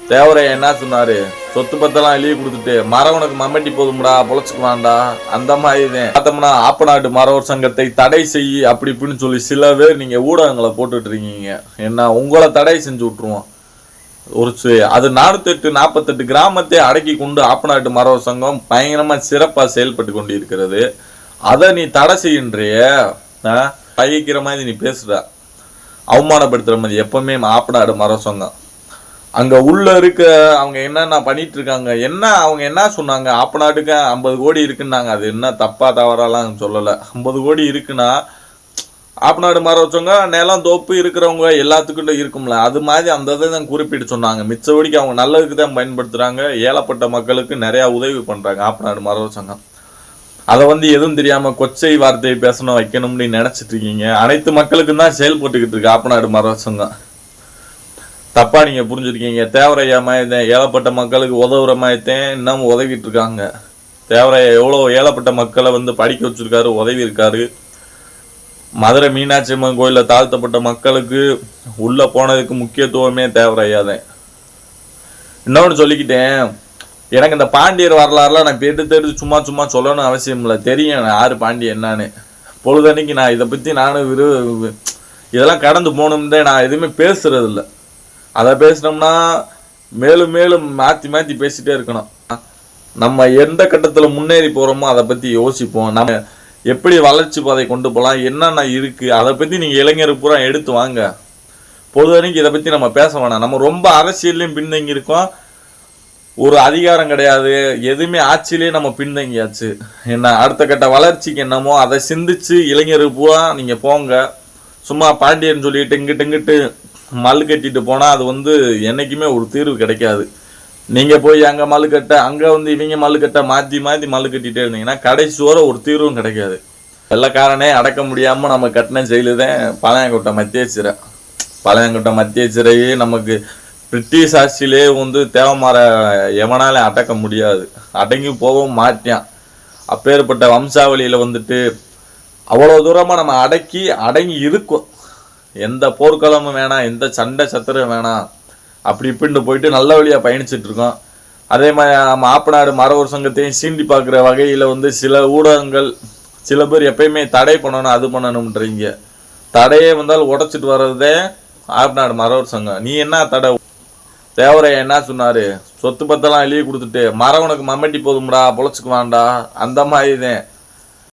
தேவரைய என்ன சொன்னாரு? சொத்து பத்தெல்லாம் எழுதி கொடுத்துட்டு மரம் உனக்கு மம்மட்டி போதும்டா பொழைச்சுக்குவான்டா அந்த மாதிரி தான் பார்த்தோம்னா ஆப்பநாட்டு மரவர் சங்கத்தை தடை செய் அப்படி இப்படின்னு சொல்லி சில பேர் நீங்க ஊடகங்களை போட்டுட்டு இருக்கீங்க. என்ன உங்களை தடை செஞ்சு விட்டுருவோம். ஒரு அது நானூத்தெட்டு நாற்பத்தெட்டு கிராமத்தை அடக்கி கொண்டு ஆப்பநாட்டு மரவர் சங்கம் பயங்கரமா சிறப்பா செயல்பட்டு கொண்டு இருக்கிறது அதை நீ தடை செய்கின்றிய பகிக்கிற மாதிரி நீ பேசுற அவமானப்படுத்துற மாதிரி எப்பவுமே ஆப்பநாடு மரவர் சங்கம். அங்கே உள்ள இருக்க அவங்க என்னென்ன பண்ணிட்டு இருக்காங்க என்ன அவங்க என்ன சொன்னாங்க? ஆப்பநாட்டுக்கு ஐம்பது கோடி இருக்குன்னாங்க. அது என்ன தப்பா தவறாலாம் சொல்லலை. ஐம்பது கோடி இருக்குன்னா ஆப்பநாடு மரம் வச்சவங்க நிலம் தோப்பு இருக்கிறவங்க எல்லாத்துக்கிட்ட இருக்கும்ல. அது மாதிரி அந்த இதை தான் குறிப்பிட்டு சொன்னாங்க. மிச்சபடிக்கு அவங்க நல்லதுக்கு தான் பயன்படுத்துகிறாங்க ஏழப்பட்ட மக்களுக்கு நிறையா உதவி பண்ணுறாங்க ஆப்பநாடு மரம் சங்கம் அதை வந்து எதுவும் தெரியாமல் கொச்சை வார்த்தையை பேசணும் வைக்கணும்னு நினச்சிட்டு இருக்கீங்க. அனைத்து மக்களுக்கும் தான் செயல்பட்டுக்கிட்டு இருக்கு ஆப்பநாடு மரம் தப்பாக நீங்கள் புரிஞ்சுருக்கீங்க தேவரையா மாயத்தேன் ஏழப்பட்ட மக்களுக்கு உதவுற மாயத்தேன் இன்னும் உதவிட்டு இருக்காங்க. தேவரையா எவ்வளோ ஏழப்பட்ட மக்களை வந்து படிக்க வச்சுருக்காரு உதவி இருக்காரு. மதுரை மீனாட்சி அம்மன் கோயிலில் தாழ்த்தப்பட்ட மக்களுக்கு உள்ளே போனதுக்கு முக்கியத்துவமே தேவரையா தான் இன்னொன்று சொல்லிக்கிட்டேன் எனக்கு இந்த பாண்டியர் வரலாறுலாம் நான் கேட்டு தெரிஞ்சு சும்மா சும்மா சொல்லணும்னு அவசியம் இல்லை. தெரியும் நான் யாரு பாண்டியன் என்னன்னு. பொழுதன்னைக்கு நான் இதை பற்றி நானும் விரு இதெல்லாம் கடந்து போகணும்னு நான் எதுவுமே பேசுறது அதை பேசினோம்னா மேலும் மேலும் மாற்றி மாற்றி பேசிகிட்டே இருக்கணும். நம்ம எந்த கட்டத்தில் முன்னேறி போகிறோமோ அதை பற்றி யோசிப்போம். நம்ம எப்படி வளர்ச்சி பாதை கொண்டு போகலாம் என்னென்ன இருக்குது அதை பற்றி நீங்கள் இளைஞர் பூரா எடுத்து வாங்க. பொதுவரைக்கும் இதை பற்றி நம்ம பேச வேணாம். நம்ம ரொம்ப அரசியல்லையும் பின்தங்கி இருக்கோம் ஒரு அதிகாரம் கிடையாது. எதுவுமே ஆட்சியிலே நம்ம பின்தங்கியாச்சு. என்ன அடுத்த கட்ட வளர்ச்சிக்கு என்னமோ அதை சிந்திச்சு இளைஞர் பூரா நீங்கள் போங்க. சும்மா பாண்டியன் சொல்லிட்டு இங்கிட்டு இங்கிட்டு மல்லு கட்டிட்டு போனால் அது வந்து என்றைக்குமே ஒரு தீர்வு கிடைக்காது. நீங்கள் போய் அங்கே மல்லு கட்ட அங்கே வந்து இவங்க மல்லு கட்ட மாற்றி மாற்றி மல்லு கட்டிட்டே இருந்தீங்கன்னா கடைசி வர ஒரு தீர்வும் கிடைக்காது. வெள்ளக்காரனே அடக்க முடியாமல் நம்ம கட்டின செயலு தான் பழையங்கோட்டை மத்திய சிறை. பழையங்கோட்டை மத்திய சிறையே நமக்கு பிரிட்டிஷ் ஆட்சியிலே வந்து தேவமார எவனாலே அடக்க முடியாது. அடங்கி போகவும் மாட்டான் அப்பேற்பட்ட வம்சாவளியில் வந்துட்டு அவ்வளோ தூரமாக நம்ம அடக்கி அடங்கி இருக்கும். எந்த போர்க்களமும் வேணாம் எந்த சண்டை சத்திரம் வேணாம் அப்படி இப்படின்னு போயிட்டு நல்ல வழியாக பயணிச்சுட்டு இருக்கோம். அதே மாதிரி நம்ம ஆப்பநாடு மரவர் சங்கத்தையும் சீண்டி பார்க்குற வகையில் வந்து சில ஊடகங்கள் சில பேர் எப்பயுமே தடை பண்ணணும் அது பண்ணணும்ன்றீங்க. தடையே வந்தால் உடச்சிட்டு வர்றதே ஆப்பநாடு மரவர் சங்கம். நீ என்ன தடை? தேவரை என்ன சொன்னார்? சொத்து பத்தெல்லாம் எழுதி கொடுத்துட்டு மரம் உனக்கு மம்மட்டி போதும்டா பொழைச்சிக்குவான்டா அந்த மாதிரி தான்.